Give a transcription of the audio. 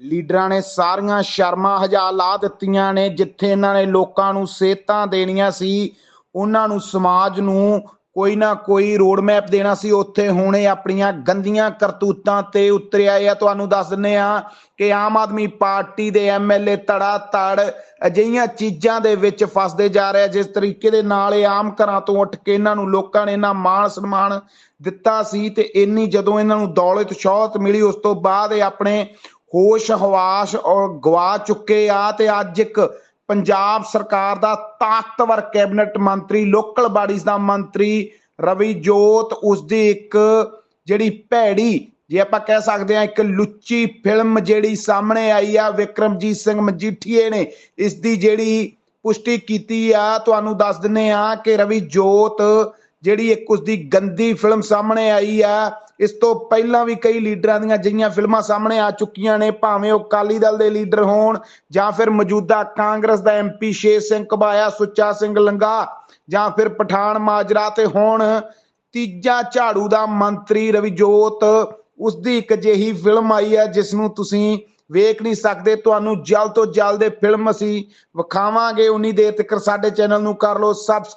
ਲੀਡਰਾਂ ਨੇ ਸਾਰੀਆਂ ਸ਼ਰਮਾਂ ਹਜਾ ਲਾ ਦਿੱਤੀਆਂ ਨੇ, ਜਿੱਥੇ ਇਹਨਾਂ ਨੇ ਲੋਕਾਂ ਨੂੰ ਸੇਧਾਂ ਦੇਣੀਆਂ ਸੀ, ਉਹਨਾਂ ਨੂੰ ਸਮਾਜ ਨੂੰ ਕੋਈ ਨਾ ਕੋਈ ਰੋਡ ਮੈਪ ਦੇਣਾ ਸੀ। ਉੱਥੇ ਹੁਣ ਇਹ ਆਪਣੀਆਂ ਗੰਦੀਆਂ ਕਰਤੂਤਾਂ ਤੇ ਉਤਰੇ ਆ। ਤੁਹਾਨੂੰ ਦੱਸ ਦਿੰਨੇ ਆ ਕਿ ਆਮ ਆਦਮੀ ਪਾਰਟੀ ਦੇ ਐਮਐਲਏ ਤੜਾ ਤੜ ਅਜਿਹੀਆਂ ਚੀਜ਼ਾਂ ਦੇ ਵਿੱਚ ਫਸਦੇ ਜਾ ਰਹੇ ਆ। ਜਿਸ ਤਰੀਕੇ ਦੇ ਨਾਲ ਇਹ ਆਮ ਘਰਾਂ ਤੋਂ ਉੱਠ ਕੇ ਇਹਨਾਂ ਨੂੰ ਲੋਕਾਂ ਨੇ ਇਹਨਾਂ ਮਾਣ ਸਨਮਾਨ ਦਿੱਤਾ ਸੀ ਤੇ ਇੰਨੀ ਜਦੋਂ ਇਹਨਾਂ ਨੂੰ ਦੌਲਤ ਸ਼ੌਹਰਤ ਮਿਲੀ, ਉਸ ਤੋਂ ਬਾਅਦ ਇਹ ਆਪਣੇ ਹੋਸ਼, ਹਵਾਸ ਔਰ ਗਵਾ ਚੁੱਕੇ ਆ ਤੇ ਅੱਜ ਇੱਕ ਪੰਜਾਬ ਸਰਕਾਰ ਦਾ ਤਾਕਤਵਰ ਕੈਬਨਿਟ ਮੰਤਰੀ, ਲੋਕਲ ਬਾਡੀਜ਼ ਦਾ ਮੰਤਰੀ ਰਵੀ ਜੋਤ ਉਸ ਦੀ ਇੱਕ ਜਿਹੜੀ ਭੈੜੀ, ਜੇ ਆਪਾਂ ਕਹਿ ਸਕਦੇ ਹਾਂ, ਇੱਕ ਲੁੱਚੀ ਫਿਲਮ ਜਿਹੜੀ ਸਾਹਮਣੇ ਆਈ ਆ, ਵਿਕਰਮਜੀਤ ਸਿੰਘ ਮਜੀਠੀਏ ਨੇ ਇਸ ਦੀ ਜਿਹੜੀ ਪੁਸ਼ਟੀ ਕੀਤੀ ਆ, ਤੁਹਾਨੂੰ ਦੱਸ ਦਿੰਨੇ ਆ ਕਿ ਰਵੀ ਜੋਤ ਜਿਹੜੀ ਇੱਕ ਉਸ ਦੀ ਗੰਦੀ ਫਿਲਮ ਸਾਹਮਣੇ ਆਈ ਆ ਇਸ ਤੋਂ ਪਹਿਲਾਂ ਵੀ ਕਈ ਲੀਡਰਾਂ ਦੀਆਂ ਜਿਹੀਆਂ ਫਿਲਮਾਂ ਸਾਹਮਣੇ ਆ ਚੁੱਕੀਆਂ ਨੇ, ਭਾਵੇਂ ਉਹ ਅਕਾਲੀ ਦਲ ਦੇ ਲੀਡਰ ਹੋਣ ਜਾਂ ਫਿਰ ਮੌਜੂਦਾ ਕਾਂਗਰਸ ਦਾ ਐਮਪੀ ਸ਼ੇਰ ਸਿੰਘ ਕਬਾਇਆ ਸੁੱਚਾ ਸਿੰਘ ਲੰਗਾ ਜਾਂ ਫਿਰ ਪਠਾਨ ਮਾਜਰਾ ਤੇ ਹੋਣ ਤੀਜਾ ਝਾੜੂ ਦਾ ਮੰਤਰੀ ਰਵਿਜੋਤ। ਉਸ ਦੀ ਇੱਕ ਅਜਿਹੀ ਫਿਲਮ ਆਈ ਹੈ ਜਿਸ ਨੂੰ ਤੁਸੀਂ ਵੇਖ ਨਹੀਂ ਸਕਦੇ, ਤੁਹਾਨੂੰ ਜਲਦ ਤੋਂ ਜਲਦ ਇਹ ਫਿਲਮ ਅਸੀਂ ਵਿਖਾਵਾਂਗੇ। ਉਨੀ ਦੇਰ ਤੱਕ ਸਾਡੇ ਚੈਨਲ ਨੂੰ ਕਰ ਲਓ ਸਬਸਕ੍ਰਾਈਬ